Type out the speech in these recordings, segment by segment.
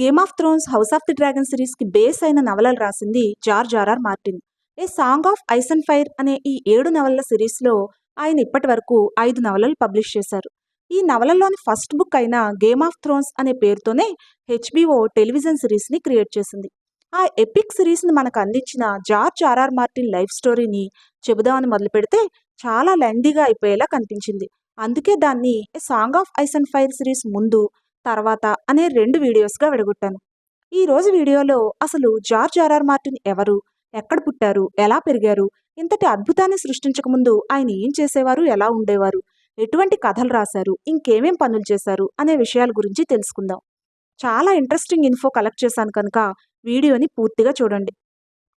Game of Thrones House of the Dragon సిరీస్కి base అయిన నవలలు రాసింది George R R Martin. A Song of Ice and Fire అనే ఈ ఏడు నవలల సిరీస్లో ఆయన ఇప్పటి వరకు ఐదు నవలలు పబ్లిష్ చేశారు. ఈ నవలలోని ఫస్ట్ బుక్ అయిన గేమ్ ఆఫ్ థ్రోన్స్ అనే పేరుతోనే హెచ్బిఓ టెలివిజన్ సిరీస్ని క్రియేట్ చేసింది. ఆ ఎపిక్ సిరీస్ని మనకు అందించిన జార్జ్ ఆర్ఆర్ మార్టిన్ లైఫ్ స్టోరీని చెబుదామని మొదలు పెడితే చాలా లెందీగా అయిపోయేలా కనిపించింది. అందుకే దాన్ని A Song of Ice and Fire series ముందు తర్వాత అనే రెండు వీడియోస్గా విడగొట్టాను. ఈ రోజు వీడియోలో అసలు జార్జ్ ఆర్ఆర్ మార్టిన్ ఎవరు? ఎక్కడ పుట్టారు? ఎలా పెరిగారు? ఇంతటి అద్భుతాన్ని సృష్టించకముందు ఆయన ఏం చేసేవారు? ఎలా ఉండేవారు? ఎటువంటి కథలు రాశారు? ఇంకేమేం పనులు చేశారు? అనే విషయాల గురించి తెలుసుకుందాం. చాలా ఇంట్రెస్టింగ్ ఇన్ఫో కలెక్ట్ చేశాను కనుక వీడియోని పూర్తిగా చూడండి.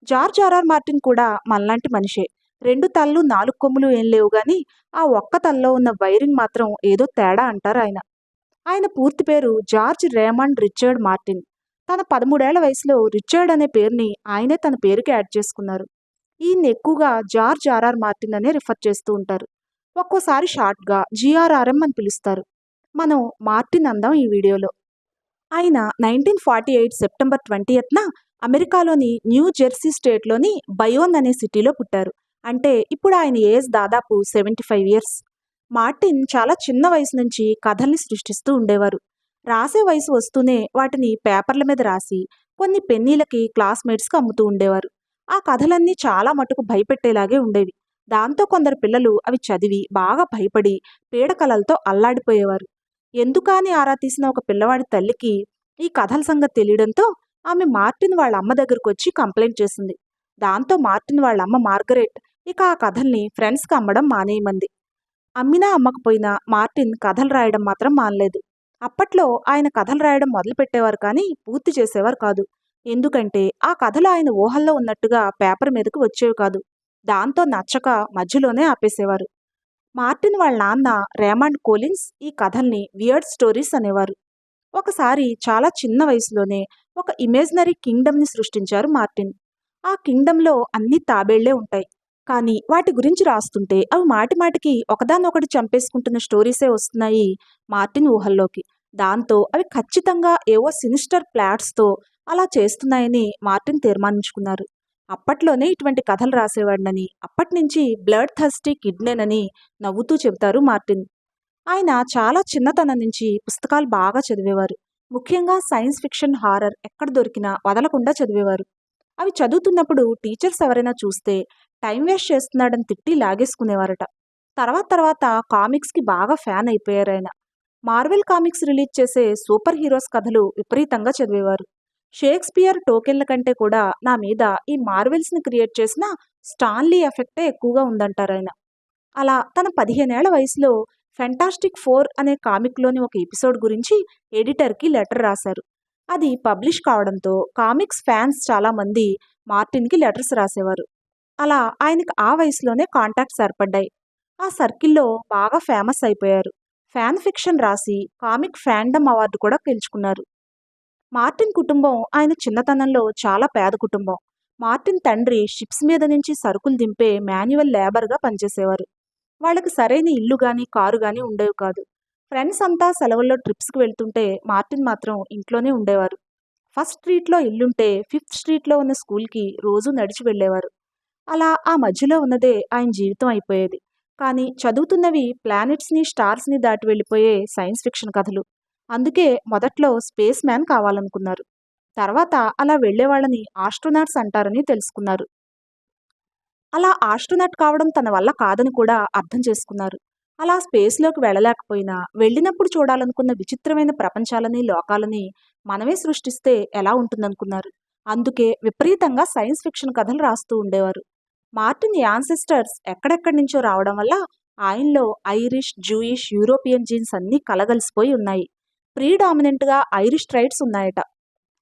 జార్జ్ ఆర్ఆర్ మార్టిన్ కూడా మనలాంటి మనిషే. రెండు తలలు నాలుగు కొమ్ములు ఏం లేవు కానీ ఆ ఒక్క తలలో ఉన్న వైరింగ్ మాత్రం ఏదో తేడా అంటారు ఆయన. ఆయన పూర్తి పేరు జార్జ్ రేమండ్ రిచర్డ్ మార్టిన్. తన పదమూడేళ్ళ వయసులో రిచర్డ్ అనే పేరుని ఆయనే తన పేరుకి యాడ్ చేసుకున్నారు. ఈయన్ని ఎక్కువగా జార్జ్ ఆర్ఆర్ మార్టిన్ అనే రిఫర్ చేస్తూ ఉంటారు. ఒక్కోసారి షార్ట్గా జిఆర్ఆర్ఎం అని పిలుస్తారు. మనం మార్టిన్ అందాం ఈ వీడియోలో. ఆయన నైన్టీన్ ఫార్టీ ఎయిట్ సెప్టెంబర్ ట్వంటీయత్న అమెరికాలోని న్యూ జెర్సీ స్టేట్లోని బయోన్ అనే సిటీలో పుట్టారు. అంటే ఇప్పుడు ఆయన ఏజ్ దాదాపు సెవెంటీ ఫైవ్ ఇయర్స్. మార్టిన్ చాలా చిన్న వయసు నుంచి కథల్ని సృష్టిస్తూ ఉండేవారు. రాసే వయసు వస్తూనే వాటిని పేపర్ల మీద రాసి కొన్ని పెన్నీలకి క్లాస్మేట్స్కి అమ్ముతూ ఉండేవారు. ఆ కథలన్నీ చాలా మటుకు భయపెట్టేలాగే ఉండేవి. దాంతో కొందరు పిల్లలు అవి చదివి బాగా భయపడి పీడకలలతో అల్లాడిపోయేవారు. ఎందుకని ఆరా తీసిన ఒక పిల్లవాడి తల్లికి ఈ కథల సంగతి తెలియడంతో ఆమె మార్టిన్ వాళ్ళ అమ్మ దగ్గరకు వచ్చి కంప్లైంట్ చేసింది. దాంతో మార్టిన్ వాళ్ళ అమ్మ మార్గరెట్ ఇక ఆ కథల్ని ఫ్రెండ్స్కి అమ్మడం మానేయమంది. అమ్మినా అమ్మకపోయినా మార్టిన్ కథలు రాయడం మాత్రం మానలేదు. అప్పట్లో ఆయన కథలు రాయడం మొదలుపెట్టేవారు కానీ పూర్తి చేసేవారు కాదు. ఎందుకంటే ఆ కథలు ఆయన ఊహల్లో ఉన్నట్టుగా పేపర్ మీదకు వచ్చేవి కాదు. దాంతో నచ్చక మధ్యలోనే ఆపేసేవారు. మార్టిన్ వాళ్ళ నాన్న రేమండ్ కోలిన్స్ ఈ కథల్ని వియర్డ్ స్టోరీస్ అనేవారు. ఒకసారి చాలా చిన్న వయసులోనే ఒక ఇమేజినరీ కింగ్డమ్ని సృష్టించారు మార్టిన్. ఆ కింగ్డంలో అన్ని తాబేళ్ళే ఉంటాయి. కానీ వాటి గురించి రాస్తుంటే అవి మాటి మాటికి ఒకదానొకటి చంపేసుకుంటున్న స్టోరీసే వస్తున్నాయి మార్టిన్ ఊహల్లోకి. దాంతో అవి ఖచ్చితంగా ఏవో సినిస్టర్ ప్లాట్స్తో అలా చేస్తున్నాయని మార్టిన్ తీర్మానించుకున్నారు. అప్పట్లోనే ఇటువంటి కథలు రాసేవాడినని అప్పటినుంచి బ్లడ్ థర్స్టీ కిడ్నేనని నవ్వుతూ చెబుతారు మార్టిన్. ఆయన చాలా చిన్నతనం నుంచి పుస్తకాలు బాగా చదివేవారు. ముఖ్యంగా సైన్స్ ఫిక్షన్ హారర్ ఎక్కడ దొరికినా వదలకుండా చదివేవారు. అవి చదువుతున్నప్పుడు టీచర్స్ ఎవరైనా చూస్తే టైం వేస్ట్ చేస్తున్నాడని తిట్టి లాగేసుకునేవారట. తర్వాత తర్వాత కామిక్స్కి బాగా ఫ్యాన్ అయిపోయారు ఆయన. మార్వెల్ కామిక్స్ రిలీజ్ చేసే సూపర్ హీరోస్ కథలు విపరీతంగా చదివేవారు. షేక్స్పియర్ టోకెన్ల కంటే కూడా నా మీద ఈ మార్వెల్స్ని క్రియేట్ చేసిన స్టాన్లీ ఎఫెక్టే ఎక్కువగా ఉందంటారు ఆయన. అలా తన పదిహేనేళ్ళ వయసులో ఫెంటాస్టిక్ ఫోర్ అనే కామిక్లోని ఒక ఎపిసోడ్ గురించి ఎడిటర్కి లెటర్ రాశారు. అది పబ్లిష్ కావడంతో కామిక్స్ ఫ్యాన్స్ చాలామంది మార్టిన్కి లెటర్స్ రాసేవారు. అలా ఆయనకు ఆ వయసులోనే కాంటాక్ట్స్ ఏర్పడ్డాయి. ఆ సర్కిల్లో బాగా ఫేమస్ అయిపోయారు. ఫ్యాన్ ఫిక్షన్ రాసి కామిక్ ఫ్యాండమ్ అవార్డు కూడా గెలుచుకున్నారు. మార్టిన్ కుటుంబం ఆయన చిన్నతనంలో చాలా పేద కుటుంబం. మార్టిన్ తండ్రి షిప్స్ మీద నుంచి సరుకులు దింపే మాన్యువల్ లేబర్గా పనిచేసేవారు. వాళ్ళకి సరైన ఇల్లు కానీ కారు కానీ ఉండేవి కాదు. ఫ్రెండ్స్ అంతా సెలవుల్లో ట్రిప్స్కి వెళ్తుంటే మార్టిన్ మాత్రం ఇంట్లోనే ఉండేవారు. ఫస్ట్ స్ట్రీట్లో ఇల్లుంటే ఫిఫ్త్ స్ట్రీట్లో ఉన్న స్కూల్కి రోజు నడిచి వెళ్ళేవారు. అలా ఆ మధ్యలో ఉన్నదే ఆయన జీవితం అయిపోయేది. కానీ చదువుతున్నవి ప్లానెట్స్ని స్టార్స్ని దాటి వెళ్ళిపోయే సైన్స్ ఫిక్షన్ కథలు. అందుకే మొదట్లో స్పేస్ మ్యాన్ కావాలనుకున్నారు. తర్వాత అలా వెళ్ళేవాళ్ళని ఆస్ట్రోనాట్స్ అంటారని తెలుసుకున్నారు. అలా ఆస్ట్రోనాట్ కావడం తన వల్ల కాదని కూడా అర్థం చేసుకున్నారు. అలా స్పేస్లోకి వెళ్ళలేకపోయినా వెళ్ళినప్పుడు చూడాలనుకున్న విచిత్రమైన ప్రపంచాలని లోకాలని మనమే సృష్టిస్తే ఎలా ఉంటుందనుకున్నారు. అందుకే విపరీతంగా సైన్స్ ఫిక్షన్ కథలు రాస్తూ ఉండేవారు. మార్టిన్ యాన్సిస్టర్స్ ఎక్కడెక్కడి నుంచో రావడం వల్ల ఆయనలో ఐరిష్ జూయిష్ యూరోపియన్ జీన్స్ అన్నీ కలగలిసిపోయి ఉన్నాయి. ప్రీడామినెంట్గా ఐరిష్ ట్రైట్స్ ఉన్నాయట.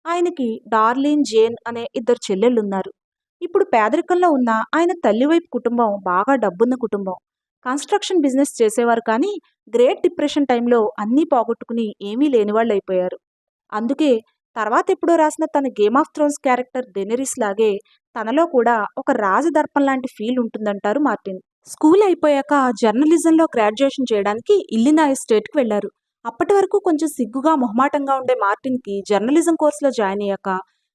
ఆయనకి డార్లిన్ జేన్ అనే ఇద్దరు చెల్లెళ్ళున్నారు. ఇప్పుడు పేదరికంలో ఉన్న ఆయన తల్లివైపు కుటుంబం బాగా డబ్బున్న కుటుంబం. కన్స్ట్రక్షన్ బిజినెస్ చేసేవారు కానీ గ్రేట్ డిప్రెషన్ టైంలో అన్నీ పోగొట్టుకుని ఏమీ లేనివాళ్ళు అయిపోయారు. అందుకే తర్వాత ఎప్పుడో రాసిన తన Game of Thrones character Daenerys లాగే తనలో కూడా ఒక రాజదర్పం లాంటి ఫీల్ ఉంటుందంటారు మార్టిన్. స్కూల్ అయిపోయాక జర్నలిజంలో గ్రాడ్యుయేషన్ చేయడానికి ఇల్లినా స్టేట్కి వెళ్ళారు అప్పటి వరకు కొంచెం సిగ్గుగా మొహమాటంగా ఉండే మార్టిన్కి జర్నలిజం కోర్సులో జాయిన్ అయ్యాక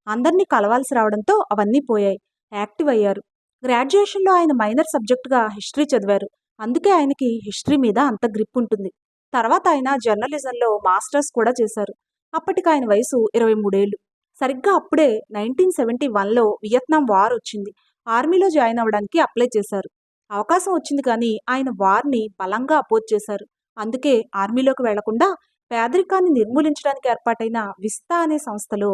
అందరినీ కలవాల్సి రావడంతో అవన్నీ పోయాయి. యాక్టివ్ అయ్యారు. గ్రాడ్యుయేషన్లో ఆయన మైనర్ సబ్జెక్టుగా హిస్టరీ చదివారు. అందుకే ఆయనకి హిస్టరీ మీద అంత గ్రిప్ ఉంటుంది. తర్వాత ఆయన జర్నలిజంలో మాస్టర్స్ కూడా చేశారు. అప్పటికి ఆయన వయసు ఇరవై మూడేళ్ళు. సరిగ్గా అప్పుడే నైన్టీన్ సెవెంటీ వన్లో వియత్నాం వార్ వచ్చింది. ఆర్మీలో జాయిన్ అవ్వడానికి అప్లై చేశారు. అవకాశం వచ్చింది కానీ ఆయన వార్ని బలంగా అపోజ్ చేశారు. అందుకే ఆర్మీలోకి వెళ్ళకుండా పేదరికాన్ని నిర్మూలించడానికి ఏర్పాటైన విస్తా అనే సంస్థలో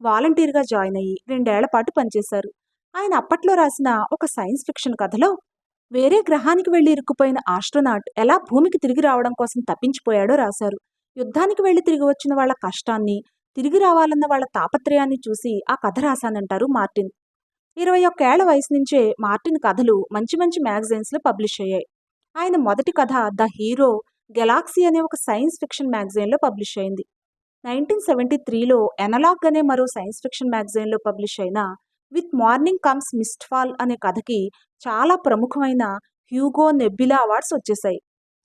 వాలంటీర్గా జాయిన్ అయ్యి రెండేళ్ళ పాటు పనిచేశారు. ఆయన అప్పట్లో రాసిన ఒక సైన్స్ ఫిక్షన్ కథలో వేరే గ్రహానికి వెళ్ళి ఇరుక్కుపోయిన ఆస్ట్రోనాట్ ఎలా భూమికి తిరిగి రావడం కోసం తప్పించిపోయాడో రాశారు. యుద్ధానికి వెళ్ళి తిరిగి వచ్చిన వాళ్ళ కష్టాన్ని తిరిగి రావాలన్న వాళ్ళ తాపత్రయాన్ని చూసి ఆ కథ రాశానంటారు మార్టిన్. ఇరవై ఒక్కేళ్ళ వయసు నుంచే మార్టిన్ కథలు మంచి మంచి మ్యాగజైన్స్లో పబ్లిష్ అయ్యాయి. ఆయన మొదటి కథ ద హీరో గెలాక్సీ అనే ఒక సైన్స్ ఫిక్షన్ మ్యాగజైన్లో పబ్లిష్ అయింది. నైన్టీన్ సెవెంటీ త్రీలో ఎనలాగ్ అనే మరో సైన్స్ ఫిక్షన్ మ్యాగజైన్లో పబ్లిష్ అయిన With Morning Comes Mist అనే కథకి చాలా ప్రముఖమైన హ్యూగో నెబ్బిలా అవార్డ్స్ వచ్చేసాయి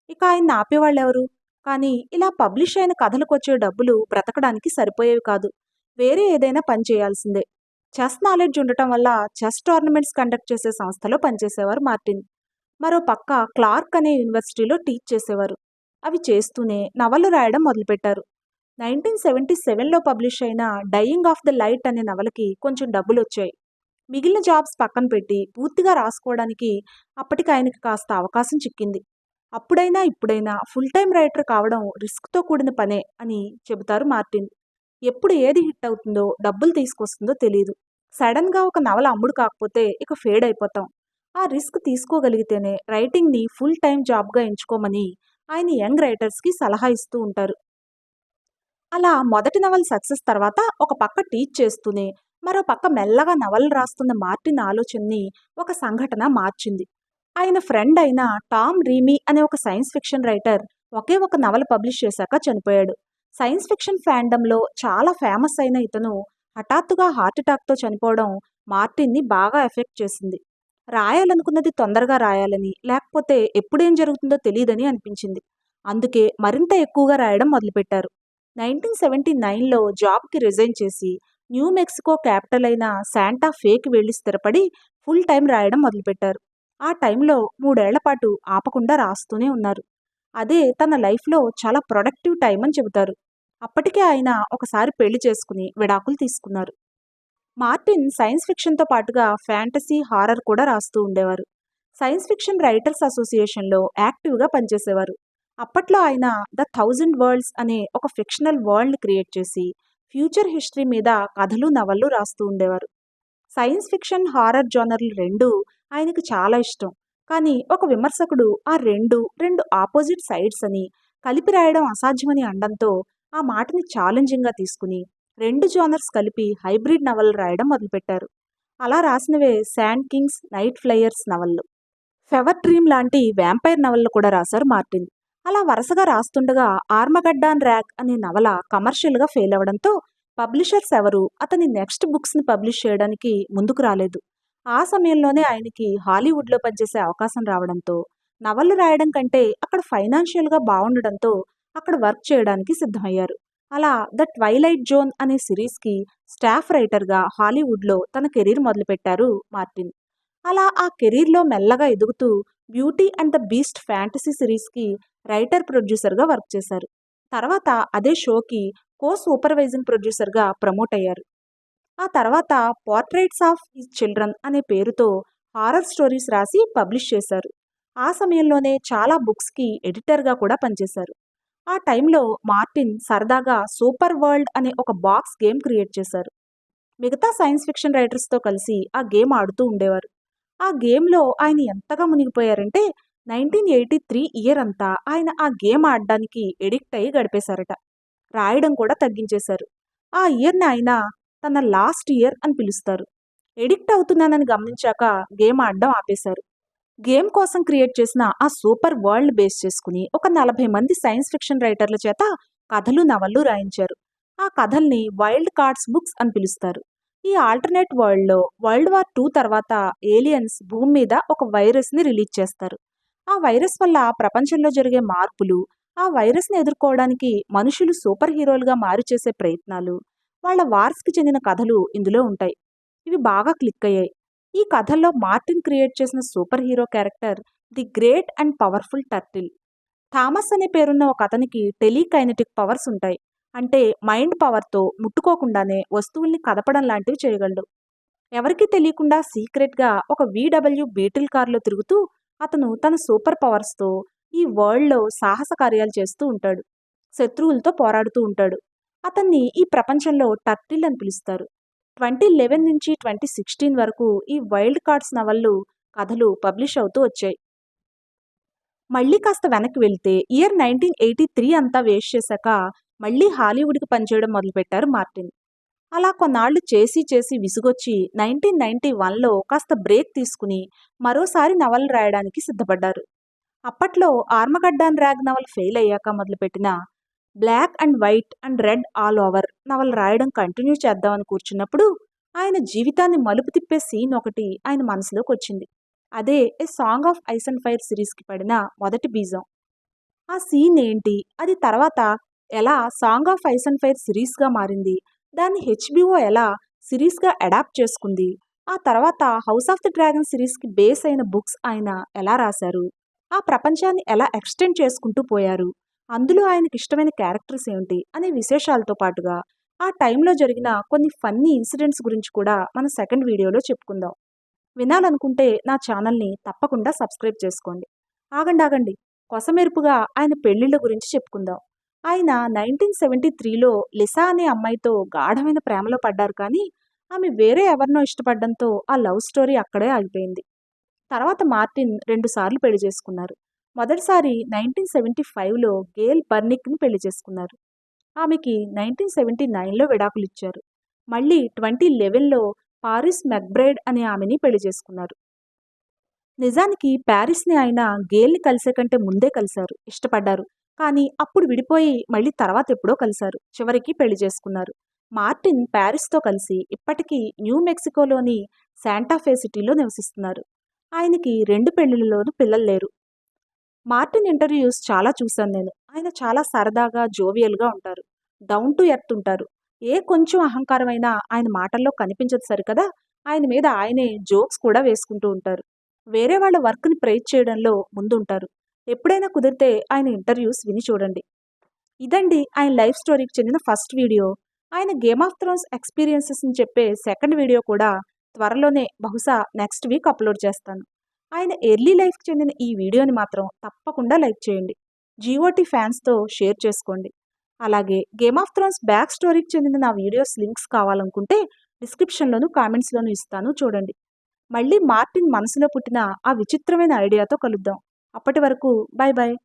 ఇక ఆయన ఆపేవాళ్ళెవరు? కానీ ఇలా పబ్లిష్ అయిన కథలకు వచ్చే డబ్బులు బ్రతకడానికి సరిపోయేవి కాదు. వేరే ఏదైనా పని చేయాల్సిందే. చెస్ నాలెడ్జ్ ఉండటం వల్ల చెస్ టోర్నమెంట్స్ కండక్ట్ చేసే సంస్థలో పనిచేసేవారు మార్టిన్. మరో పక్క క్లార్క్ అనే యూనివర్సిటీలో టీచ్ చేసేవారు. అవి చేస్తూనే నవలు రాయడం మొదలుపెట్టారు. నైన్టీన్ సెవెంటీ సెవెన్లో పబ్లిష్ అయిన డయింగ్ ఆఫ్ ద లైట్ అనే నవలకి కొంచెం డబ్బులు వచ్చాయి మిగిలిన జాబ్స్ పక్కన పెట్టి పూర్తిగా రాసుకోవడానికి అప్పటికి ఆయనకి కాస్త అవకాశం చిక్కింది. అప్పుడైనా ఇప్పుడైనా ఫుల్ టైం రైటర్ కావడం రిస్క్తో కూడిన పనే అని చెబుతారు మార్టిన్. ఎప్పుడు ఏది హిట్ అవుతుందో డబ్బులు తీసుకొస్తుందో తెలియదు సడన్గా ఒక నవల అమ్ముడు కాకపోతే ఇక ఫేడ్ అయిపోతాం. ఆ రిస్క్ తీసుకోగలిగితేనే రైటింగ్ని ఫుల్ టైం జాబ్గా ఎంచుకోమని ఆయన యంగ్ రైటర్స్కి సలహా ఇస్తూ ఉంటారు. అలా మొదటి నవల సక్సెస్ తర్వాత ఒక పక్క టీచ్ చేస్తూనే మరో పక్క మెల్లగా నవలు రాస్తున్న మార్టిన్ ఆలోచనని ఒక సంఘటన మార్చింది. ఆయన ఫ్రెండ్ అయిన టామ్ రీమీ అనే ఒక సైన్స్ ఫిక్షన్ రైటర్ ఒకే ఒక నవల పబ్లిష్ చేశాక చనిపోయాడు. సైన్స్ ఫిక్షన్ ఫ్యాండంలో చాలా ఫేమస్ అయిన ఇతను హఠాత్తుగా హార్ట్అటాక్తో చనిపోవడం మార్టిన్ని బాగా ఎఫెక్ట్ చేసింది. రాయాలనుకున్నది తొందరగా రాయాలని లేకపోతే ఎప్పుడేం జరుగుతుందో తెలియదని అనిపించింది. అందుకే మరింత ఎక్కువగా రాయడం మొదలుపెట్టారు. నైన్టీన్ సెవెంటీ నైన్లో జాబ్కి రిజైన్ చేసి న్యూ మెక్సికో క్యాపిటల్ అయిన శాంటా ఫేకి వెళ్ళి స్థిరపడి ఫుల్ టైం రాయడం మొదలుపెట్టారు. ఆ టైంలో మూడేళ్ళ పాటు ఆపకుండా రాస్తూనే ఉన్నారు. అదే తన లైఫ్లో చాలా ప్రొడక్టివ్ టైం అని చెబుతారు. అప్పటికే ఆయన ఒకసారి పెళ్ళి చేసుకుని విడాకులు తీసుకున్నారు. మార్టిన్ సైన్స్ ఫిక్షన్తో పాటుగా ఫ్యాంటసీ హారర్ కూడా రాస్తూ ఉండేవారు. సైన్స్ ఫిక్షన్ రైటర్స్ అసోసియేషన్లో యాక్టివ్గా పనిచేసేవారు. అప్పట్లో ఆయన ద థౌజండ్ వరల్డ్స్ అనే ఒక ఫిక్షనల్ వరల్డ్ క్రియేట్ చేసి ఫ్యూచర్ హిస్టరీ మీద కథలు నవళ్ళు రాస్తూ ఉండేవారు. సైన్స్ ఫిక్షన్ హారర్ జోనర్లు రెండు ఆయనకు చాలా ఇష్టం. కానీ ఒక విమర్శకుడు ఆ రెండు రెండు ఆపోజిట్ సైడ్స్ అని కలిపి రాయడం అసాధ్యమని అనడంతో ఆ మాటని ఛాలెంజింగ్గా తీసుకుని రెండు జోనర్స్ కలిపి హైబ్రిడ్ నవలు రాయడం మొదలుపెట్టారు. అలా రాసినవే శాండ్ కింగ్స్ నైట్ ఫ్లయర్స్ నవళ్ళు. ఫెవర్ డ్రీమ్ లాంటి వ్యాంపైర్ నవళ్ళు కూడా రాశారు మార్టిన్. అలా వరుసగా రాస్తుండగా ఆర్మగడ్డాన్ ర్యాక్ అనే నవల కమర్షియల్గా ఫెయిల్ అవ్వడంతో పబ్లిషర్స్ ఎవరు అతని నెక్స్ట్ బుక్స్ని పబ్లిష్ చేయడానికి ముందుకు రాలేదు. ఆ సమయంలోనే ఆయనకి హాలీవుడ్లో పనిచేసే అవకాశం రావడంతో నవలు రాయడం కంటే అక్కడ ఫైనాన్షియల్గా బాగుండడంతో అక్కడ వర్క్ చేయడానికి సిద్ధమయ్యారు. అలా ద ట్వైలైట్ జోన్ అనే సిరీస్కి స్టాఫ్ రైటర్గా హాలీవుడ్లో తన కెరీర్ మొదలుపెట్టారు మార్టిన్. అలా ఆ కెరీర్లో మెల్లగా ఎదుగుతూ Beauty and the Beast fantasy సిరీస్కి writer ప్రొడ్యూసర్గా వర్క్ చేశారు. తర్వాత అదే షోకి కో సూపర్వైజింగ్ ప్రొడ్యూసర్గా ప్రమోట్ అయ్యారు. ఆ తర్వాత పోర్ట్రైట్స్ ఆఫ్ హిస్ చిల్డ్రన్ అనే పేరుతో హారర్ స్టోరీస్ రాసి పబ్లిష్ చేశారు. ఆ సమయంలోనే చాలా బుక్స్కి ఎడిటర్గా కూడా పనిచేశారు. ఆ టైంలో మార్టిన్ సరదాగా సూపర్ వరల్డ్ అనే ఒక బాక్స్ గేమ్ క్రియేట్ చేశారు. మిగతా సైన్స్ ఫిక్షన్ రైటర్స్తో కలిసి ఆ గేమ్ ఆడుతూ ఉండేవారు. ఆ గేమ్లో ఆయన ఎంతగా మునిగిపోయారంటే నైన్టీన్ ఎయిటీ త్రీ ఇయర్ అంతా ఆయన ఆ గేమ్ ఆడడానికి ఎడిక్ట్ అయ్యి గడిపేశారట. రాయడం కూడా తగ్గించేశారు. ఆ ఇయర్ని ఆయన తన లాస్ట్ ఇయర్ అని పిలుస్తారు. ఎడిక్ట్ అవుతున్నానని గమనించాక గేమ్ ఆడడం ఆపేశారు. గేమ్ కోసం క్రియేట్ చేసిన ఆ సూపర్ వరల్డ్ బేస్ చేసుకుని ఒక నలభై మంది సైన్స్ ఫిక్షన్ రైటర్ల చేత కథలు నవళ్ళు రాయించారు. ఆ కథల్ని వైల్డ్ కార్డ్స్ బుక్స్ అని పిలుస్తారు. ఈ ఆల్టర్నేట్ వరల్డ్లో వరల్డ్ వార్ టూ తర్వాత ఏలియన్స్ భూమి మీద ఒక వైరస్ని రిలీజ్ చేస్తారు. ఆ వైరస్ వల్ల ప్రపంచంలో జరిగే మార్పులు ఆ వైరస్ని ఎదుర్కోవడానికి మనుషులు సూపర్ హీరోలుగా మారు చేసే ప్రయత్నాలు వాళ్ళ వార్స్కి చెందిన కథలు ఇందులో ఉంటాయి. ఇవి బాగా క్లిక్ అయ్యాయి. ఈ కథల్లో మార్టిన్ క్రియేట్ చేసిన super hero character The Great and Powerful Turtle. Thomas అనే పేరున్న ఒక అతనికి టెలికైనటిక్ పవర్స్ ఉంటాయి. అంటే మైండ్ పవర్తో ముట్టుకోకుండానే వస్తువుల్ని కదపడం లాంటివి చేయగలడు. ఎవరికీ తెలియకుండా సీక్రెట్గా ఒక వీడబ్ల్యూ బీటిల్ కారులో తిరుగుతూ అతను తన సూపర్ పవర్స్తో ఈ వరల్డ్లో సాహస కార్యాలు చేస్తూ ఉంటాడు. శత్రువులతో పోరాడుతూ ఉంటాడు. అతన్ని ఈ ప్రపంచంలో టర్టిల్ అని పిలుస్తారు. ట్వంటీ లెవెన్ నుంచి ట్వంటీ సిక్స్టీన్ వరకు ఈ వైల్డ్ కార్డ్స్ నవళ్ళు కథలు పబ్లిష్ అవుతూ వచ్చాయి. మళ్ళీ కాస్త వెనక్కి వెళ్తే ఇయర్ నైన్టీన్ ఎయిటీ త్రీ అంతా వేస్ట్ చేశాక మళ్ళీ హాలీవుడ్కి పనిచేయడం మొదలుపెట్టారు మార్టిన్. అలా కొన్నాళ్ళు చేసి చేసి విసుగొచ్చి నైన్టీన్ నైన్టీ వన్లో కాస్త బ్రేక్ తీసుకుని మరోసారి నవలు రాయడానికి సిద్ధపడ్డారు. అప్పట్లో ఆర్మగడ్డాన్ ర్యాగ్ నవల్ ఫెయిల్ అయ్యాక మొదలుపెట్టిన Black and White and Red All Over. నవలు రాయడం కంటిన్యూ చేద్దామని కూర్చున్నప్పుడు ఆయన జీవితాన్ని మలుపు తిప్పే సీన్ ఒకటి ఆయన మనసులోకి వచ్చింది. అదే A song of ice and fire సిరీస్కి పడిన మొదటి బీజం. ఆ సీన్ ఏంటి? అది తర్వాత ఎలా Song of Ice and Fire సిరీస్గా మారింది? దాన్ని హెచ్బిఓ ఎలా సిరీస్గా అడాప్ట్ చేసుకుంది? ఆ తర్వాత హౌస్ ఆఫ్ ది డ్రాగన్ సిరీస్కి బేస్ అయిన బుక్స్ ఆయన ఎలా రాశారు? ఆ ప్రపంచాన్ని ఎలా ఎక్స్టెండ్ చేసుకుంటూ పోయారు? అందులో ఆయనకి ఇష్టమైన క్యారెక్టర్స్ ఏమిటి అనే విశేషాలతో పాటుగా ఆ టైంలో జరిగిన కొన్ని ఫన్నీ ఇన్సిడెంట్స్ గురించి కూడా మన సెకండ్ వీడియోలో చెప్పుకుందాం. వినాలనుకుంటే నా ఛానల్ని తప్పకుండా సబ్స్క్రైబ్ చేసుకోండి. ఆగండి ఆగండి. కొసమెరుపుగా ఆయన పెళ్ళిళ్ళ గురించి చెప్పుకుందాం. ఆయన నైన్టీన్ సెవెంటీ త్రీలో లిసా అనే అమ్మాయితో గాఢమైన ప్రేమలో పడ్డారు కానీ ఆమె వేరే ఎవరినో ఇష్టపడడంతో ఆ లవ్ స్టోరీ అక్కడే ఆగిపోయింది. తర్వాత మార్టిన్ రెండుసార్లు పెళ్ళి చేసుకున్నారు. మొదటిసారి నైన్టీన్ సెవెంటీ ఫైవ్లో గేల్ బర్నిక్ని పెళ్ళి చేసుకున్నారు. ఆమెకి నైన్టీన్ సెవెంటీ నైన్లో విడాకులు ఇచ్చారు మళ్ళీ ట్వంటీ లెవెన్లో పారిస్ మెక్బ్రైడ్ అనే ఆమెని పెళ్ళి చేసుకున్నారు. నిజానికి ప్యారిస్ని ఆయన గేల్ని కలిసే కంటే ముందే కలిశారు ఇష్టపడ్డారు. కానీ అప్పుడు విడిపోయి మళ్ళీ తర్వాత ఎప్పుడో కలిశారు చివరికి పెళ్ళి చేసుకున్నారు. మార్టిన్ ప్యారిస్తో కలిసి ఇప్పటికీ న్యూ మెక్సికోలోని శాంటాఫే సిటీలో నివసిస్తున్నారు. ఆయనకి రెండు పెళ్ళిళ్ళలోనూ పిల్లలు లేరు. మార్టిన్ ఇంటర్వ్యూస్ చాలా చూశాను నేను. ఆయన చాలా సరదాగా జోవియల్గా ఉంటారు. డౌన్ టు ఎర్త్ ఉంటారు. ఏ కొంచెం అహంకారమైనా ఆయన మాటల్లో కనిపించదు సరికదా? ఆయన మీద ఆయనే జోక్స్ కూడా వేసుకుంటూ ఉంటారు. వేరే వాళ్ళ వర్క్ని ప్రైజ్ చేయడంలో ముందుంటారు. ఎప్పుడైనా కుదిరితే ఆయన ఇంటర్వ్యూస్ విని చూడండి. ఇదండి ఆయన లైఫ్ స్టోరీకి చెందిన ఫస్ట్ వీడియో. ఆయన గేమ్ ఆఫ్ థ్రోన్స్ ఎక్స్పీరియన్సెస్ని చెప్పే సెకండ్ వీడియో కూడా త్వరలోనే బహుశా నెక్స్ట్ వీక్ అప్లోడ్ చేస్తాను. ఆయన ఎర్లీ లైఫ్కి చెందిన ఈ వీడియోని మాత్రం తప్పకుండా లైక్ చేయండి. జిఓటీ ఫ్యాన్స్తో షేర్ చేసుకోండి. అలాగే గేమ్ ఆఫ్ థ్రోన్స్ బ్యాక్ స్టోరీకి చెందిన నా వీడియోస్ లింక్స్ కావాలనుకుంటే డిస్క్రిప్షన్లోను కామెంట్స్లోను ఇస్తాను చూడండి. మళ్ళీ మార్టిన్ మనసులో పుట్టిన ఆ విచిత్రమైన ఐడియాతో కలుద్దాం. అప్పటి వరకు బాయ్ బాయ్